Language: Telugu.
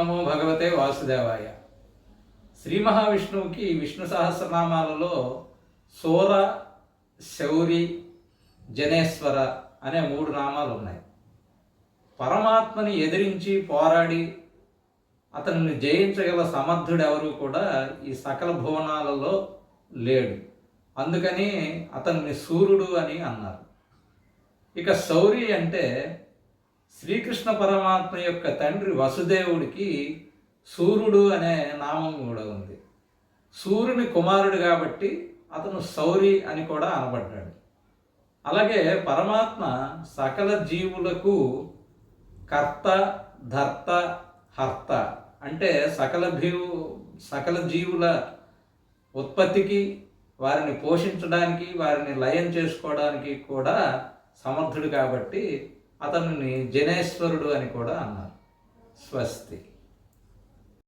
నమో భగవతే వాసుదేవాయ. శ్రీ మహావిష్ణువుకి విష్ణు సహస్రనామాలలో సోర శౌరి జనేశ్వర అనే మూడు నామాలు ఉన్నాయి. పరమాత్మని ఎదిరించి పోరాడి అతనిని జయించగల సమర్థుడు ఎవరు కూడా ఈ సకల భువనాలలో లేడు. అందుకని అతన్ని సూర్యుడు అని అన్నారు. ఇక శౌరి అంటే శ్రీకృష్ణ పరమాత్మ యొక్క తండ్రి వసుదేవుడికి సూర్యుడు అనే నామం కూడా ఉంది. సూర్యుని కుమారుడు కాబట్టి అతను శౌరి అని కూడా అనబడ్డాడు. అలాగే పరమాత్మ సకల జీవులకు కర్త ధర్త హర్త అంటే సకల భీవు సకల జీవుల ఉత్పత్తికి వారిని పోషించడానికి వారిని లయం చేసుకోవడానికి కూడా సమర్థుడు కాబట్టి అతనిని జనేశ్వరుడు అని కూడా అన్నారు. స్వస్తి.